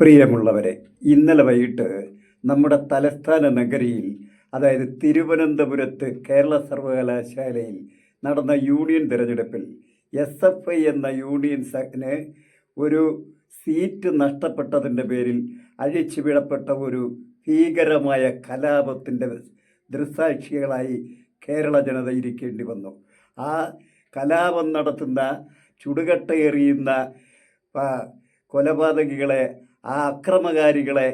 പ്രിയമുള്ളവരെ ഇന്നലെ വൈകിട്ട് നമ്മുടെ തലസ്ഥാന നഗരിയിൽ അതായത് തിരുവനന്തപുരത്ത് കേരള സർവകലാശാലയിൽ നടന്ന യൂണിയൻ തിരഞ്ഞെടുപ്പിൽ എസ് എഫ് ഐ എന്ന യൂണിയൻ സഖിന് ഒരു സീറ്റ് നഷ്ടപ്പെട്ടതിന്റെ പേരിൽ അഴിച്ചു വിടപ്പെട്ട ഒരു ഭീകരമായ കലാപത്തിന്റെ ദൃസാക്ഷികളായി കേരള ജനത ഇരിക്കേണ്ടി വന്നു. ആ കലാപം നടത്തുന്ന ചുടുകട്ട എറിയുന്ന കൊലപാതകികളെ ആ അക്രമകാരികളെ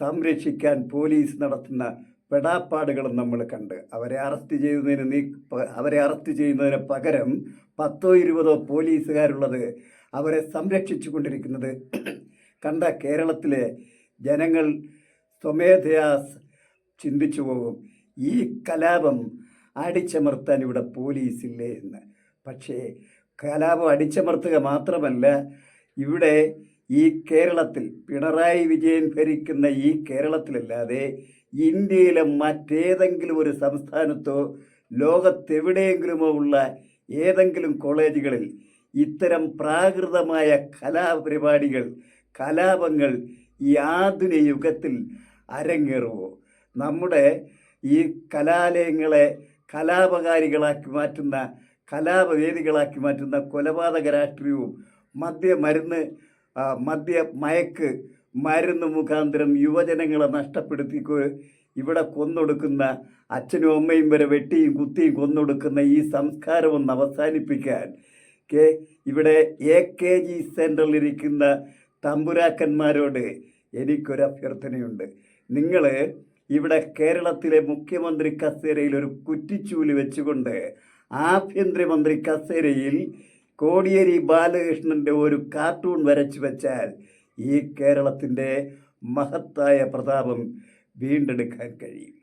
സംരക്ഷിക്കാൻ പോലീസ് നടത്തുന്ന പെടാപ്പാടുകളും നമ്മൾ കണ്ട്. അവരെ അറസ്റ്റ് ചെയ്യുന്നതിന് നീ അവരെ അറസ്റ്റ് ചെയ്യുന്നതിന് പകരം പത്തോ ഇരുപതോ പോലീസുകാരുള്ളത് അവരെ സംരക്ഷിച്ചു കൊണ്ടിരിക്കുന്നത് കണ്ട കേരളത്തിലെ ജനങ്ങൾ സ്വമേധയാ ചിന്തിച്ചു പോകും. ഈ കലാപം അടിച്ചമർത്താൻ ഇവിടെ പോലീസില്ലേ എന്ന്. പക്ഷേ കലാപം അടിച്ചമർത്തുക മാത്രമല്ല ഇവിടെ ഈ കേരളത്തിൽ പിണറായി വിജയൻ ഭരിക്കുന്ന ഈ കേരളത്തിലല്ലാതെ ഇന്ത്യയിലെ മറ്റേതെങ്കിലും ഒരു സംസ്ഥാനത്തോ ലോകത്തെവിടെയെങ്കിലുമോ ഉള്ള ഏതെങ്കിലും കോളേജുകളിൽ ഇത്തരം പ്രാകൃതമായ കലാപരിപാടികൾ കലാപങ്ങൾ ഈ ആധുനിക യുഗത്തിൽ അരങ്ങേറുമോ നമ്മുടെ ഈ കലാലയങ്ങളെ കലാപകാരികളാക്കി മാറ്റുന്ന കലാപവേദികളാക്കി മാറ്റുന്ന കൊലപാതക രാഷ്ട്രീയവും മദ്യ മരുന്ന് ആ, മദ്യ മയക്ക് മരുന്ന് മുഖാന്തരം യുവജനങ്ങളെ നഷ്ടപ്പെടുത്തി ഇവിടെ കൊന്നൊടുക്കുന്ന അച്ഛനും അമ്മയും വരെ വെട്ടിയും കുത്തിയും കൊന്നൊടുക്കുന്ന ഈ സംസ്കാരം ഒന്ന് അവസാനിപ്പിക്കാൻ. കെ ഇവിടെ എ കെ ജി സെന്ററിലിരിക്കുന്ന തമ്പുരാക്കന്മാരോട് എനിക്കൊരു അഭ്യർത്ഥനയുണ്ട്. നിങ്ങൾ ഇവിടെ കേരളത്തിലെ മുഖ്യമന്ത്രി കസേരയിൽ ഒരു കുറ്റിച്ചൂൽ വെച്ചുകൊണ്ട് ആഭ്യന്തരമന്ത്രി കസേരയിൽ കോടിയേരി ബാലകൃഷ്ണന്റെ ഒരു കാർട്ടൂൺ വരച്ചു വെച്ചാൽ ഈ കേരളത്തിന്റെ മഹത്തായ പ്രതാപം വീണ്ടെടുക്കാൻ കഴിയും.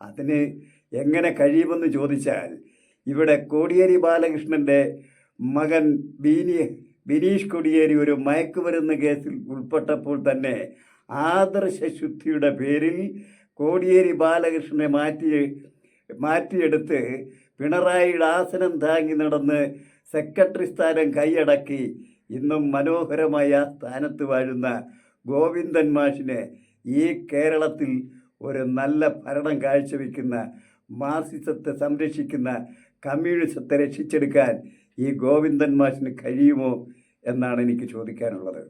അതിന് എങ്ങനെ കഴിയുമെന്ന് ചോദിച്ചാൽ ഇവിടെ കോടിയേരി ബാലകൃഷ്ണന്റെ മകൻ ബീനി ബിനീഷ് കോടിയേരി ഒരു മയക്കുമരുന്ന് കേസിൽ ഉൾപ്പെട്ടപ്പോൾ തന്നെ ആദർശശുദ്ധിയുടെ പേരിൽ കോടിയേരി ബാലകൃഷ്ണനെ മാറ്റി മാറ്റിയെടുത്ത് പിണറായിയുടെ ആസനം താങ്ങി നടന്ന് സെക്രട്ടറി സ്ഥാനം കൈയടക്കി ഇന്നും മനോഹരമായ സ്ഥാനത്ത് വാഴുന്ന ഗോവിന്ദൻ മാഷിനെ ഈ കേരളത്തിൽ ഒരു നല്ല ഭരണം കാഴ്ചവെക്കുന്ന മാർസിസത്തെ സംരക്ഷിക്കുന്ന കമ്മ്യൂണിസത്തെ രക്ഷിച്ചെടുക്കാൻ ഈ ഗോവിന്ദൻ മാഷിന് കഴിയുമോ എന്നാണ് എനിക്ക് ചോദിക്കാനുള്ളത്.